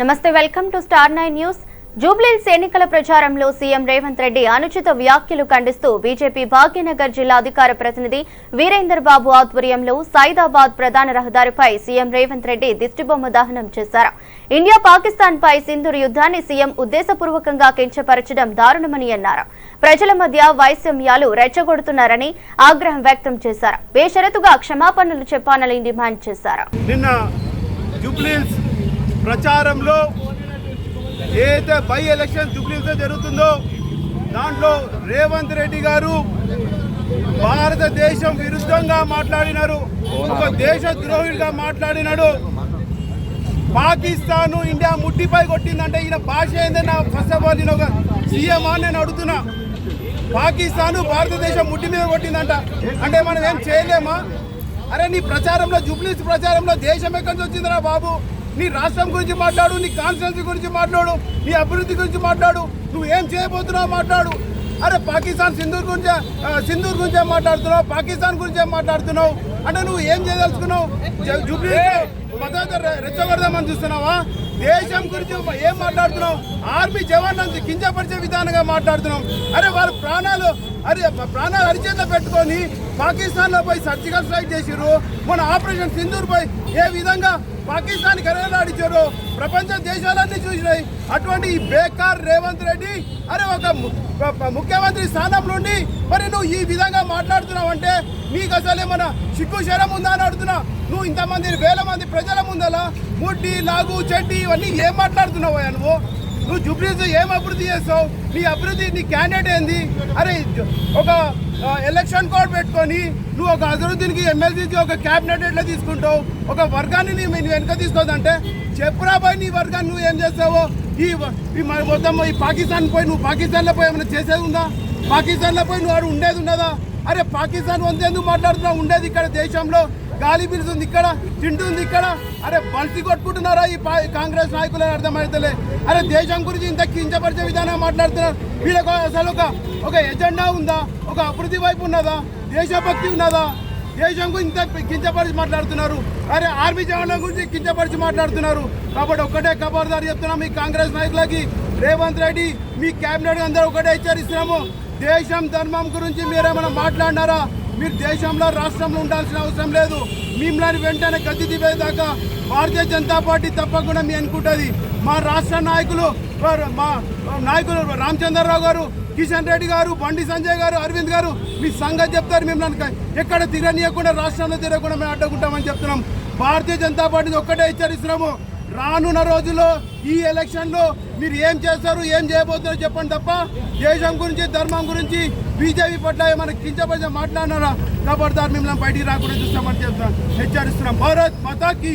నమస్తే welcome to star nine news. Jubilee Hills ఎన్నికల ప్రచారంలో సీఎం రేవంత్ రెడ్డి అనుచిత వ్యాఖ్యలు ఖండిస్తూ బీజేపీ భాగ్యనగర్ జిల్లా అధికార ప్రతినిధి వీరేందర్ బాబు ఆధ్వర్యంలో సైదాబాద్ ప్రధాన రహదారిపై సీఎం రేవంత్ రెడ్డి దిష్టిబొమ్మ దహనం చేశారు. ఇండియా పాకిస్తాన్ పై సింధూర్ యుద్ధాన్ని సీఎం ఉద్దేశపూర్వకంగా కించపరచడం దారుణమని అన్నారు. ప్రజల మధ్య వైషమ్యాలు రెచ్చగొడుతున్నారని ఆగ్రహం వ్యక్తం చేశారు. బేషరతుగా క్షమాపణలు చెప్పాలని డిమాండ్ చేశారు. నిన్న ప్రచారంలో ఏదైతే బై ఎలక్షన్ జూబ్లీస్ జరుగుతుందో దాంట్లో రేవంత్ రెడ్డి గారు భారతదేశం విరుద్ధంగా మాట్లాడినారు ఒక దేశ ద్రోహిగా మాట్లాడినాడు. పాకిస్తాన్ ఇండియా ముట్టిపై కొట్టిందంటే ఈయన భాష ఏందన్నా ఫస్ట్ ఆఫ్ ఆల్ నేను ఒక సీఎం అని నేను అడుగుతున్నా. పాకిస్తాన్ భారతదేశం ముట్టి మీద కొట్టిందంట. అంటే మనం ఏం చేయలేమా? అరే నీ ప్రచారంలో జుబ్లీస్ ప్రచారంలో దేశం ఎక్కడి నుంచి వచ్చిందిరా బాబు? నీ రాష్ట్రం గురించి మాట్లాడు నీ కాన్స్టిట్యున్సీ గురించి మాట్లాడు నీ అభివృద్ధి గురించి మాట్లాడు. నువ్వు ఏం చేయబోతున్నావు మాట్లాడు. అరే పాకిస్తాన్ సింధూర్ గురించే సింధూర్ గురించే మాట్లాడుతున్నావు పాకిస్తాన్ గురించే మాట్లాడుతున్నావు. అంటే నువ్వు ఏం చేయదలుచుకున్నావు? జూబ్లీ మద్దతు రెచ్చగొడదామని చూస్తున్నావా? దేశం గురించి ఏం మాట్లాడుతున్నావు? ఆర్మీ జవాన్లను కించపరిచే విధానంగా మాట్లాడుతున్నాం అరే వాళ్ళ ప్రాణాలు అరే ప్రాణాలు అరిచేత పెట్టుకొని పాకిస్తాన్లో పోయి సర్జికల్ స్ట్రైక్ చేసిర్రు. మన ఆపరేషన్ సింధూర్ పోయి ఏ విధంగా పాకిస్తాన్ కరలాడించారు ప్రపంచ దేశాలన్నీ చూసినాయి. అటువంటి ఈ బేకార్ రేవంత్ రెడ్డి అరే ఒక ముఖ్యమంత్రి స్థానం నుండి మరి నువ్వు ఈ విధంగా మాట్లాడుతున్నావు అంటే నీకు అసలు ఏమన్నా సిగ్గు శరం ఉందా అని అడుగుతున్నా. నువ్వు ఇంతమంది వేల మంది ప్రజల ముందలా ముడ్డి లాగు చెడ్డి ఇవన్నీ ఏం మాట్లాడుతున్నావు నువ్వు? నువ్వు జూబ్లీస్ ఏం అభివృద్ధి చేస్తావు? నీ అభివృద్ధి నీ క్యాండిడేట్ ఏంది? అరే ఒక ఎలక్షన్ కోడ్ పెట్టుకొని నువ్వు ఒక అభివృద్ధికి ఎమ్మెల్సీకి ఒక క్యాబినెట్ ఎట్లా తీసుకుంటావు? ఒక వర్గాన్ని నీ నువ్వు వెనక తీసుకోదంటే చెప్పురా పోయి నీ వర్గాన్ని నువ్వు ఏం చేస్తావో? ఈ మొత్తం ఈ పాకిస్తాన్ పోయి నువ్వు పాకిస్తాన్లో పోయి ఏమైనా చేసేది ఉందా? పాకిస్తాన్లో పోయి నువ్వు ఆడు ఉండేది ఉన్నదా? అరే పాకిస్తాన్ వంద మాట్లాడుతున్నావు? ఉండేది ఇక్కడ దేశంలో. గాలి పిలుస్తుంది ఇక్కడ తింటుంది ఇక్కడ. అరే బల్సి కొట్టుకుంటున్నారా ఈ కాంగ్రెస్ నాయకులు అర్థమవుతలే అర్థమైతలే. అరే దేశం గురించి ఇంత కించపరిచే విధానం మాట్లాడుతున్నారు. వీళ్ళకు అసలు ఒక ఒక ఎజెండా ఉందా? ఒక అభివృద్ధి వైపు ఉన్నదా? దేశభక్తి ఉన్నదా? దేశం గురించి ఇంత కించపరిచి మాట్లాడుతున్నారు. అరే ఆర్మీ జవాన్ల గురించి కించపరిచి మాట్లాడుతున్నారు. కాబట్టి ఒక్కటే ఖబర్దారు చెప్తున్నాం మీ కాంగ్రెస్ నాయకులకి. రేవంత్ రెడ్డి మీ కేబినెట్ అందరూ ఒకటే హెచ్చరిస్తున్నాము. దేశం ధర్మం గురించి మీరేమైనా మాట్లాడినారా? మీరు దేశంలో రాష్ట్రంలో ఉండాల్సిన అవసరం లేదు. మిమ్మల్ని వెంటనే గద్దె దివేదాకా భారతీయ జనతా పార్టీ తప్పకుండా మీ అనుకుంటుంది. మా రాష్ట్ర నాయకులు మా నాయకులు రామచంద్రరావు గారు కిషన్ రెడ్డి గారు బండి సంజయ్ గారు అరవింద్ గారు మీ సంగతి చెప్తారు మిమ్మల్ని ఎక్కడ తిరగనీయకుండా రాష్ట్రంలో తిరగకుండా మేము అడ్డుకుంటామని చెప్తున్నాం. భారతీయ జనతా పార్టీ ఒక్కటే హెచ్చరిస్తున్నాము. రానున్న రోజుల్లో ఈ ఎలక్షన్లో మీరు ఏం చేస్తారు ఏం చేయబోతున్నారో చెప్పండి తప్ప దేశం గురించి ధర్మం గురించి బీజేపీ పట్ల ఏమైనా కించపరిచే మాట్లాడినారా? కాబట్టి మిమ్మల్ని బయటికి రాకుండా చూస్తామని చెప్తాను హెచ్చరిస్తున్నాం. భారత్ మతాకి.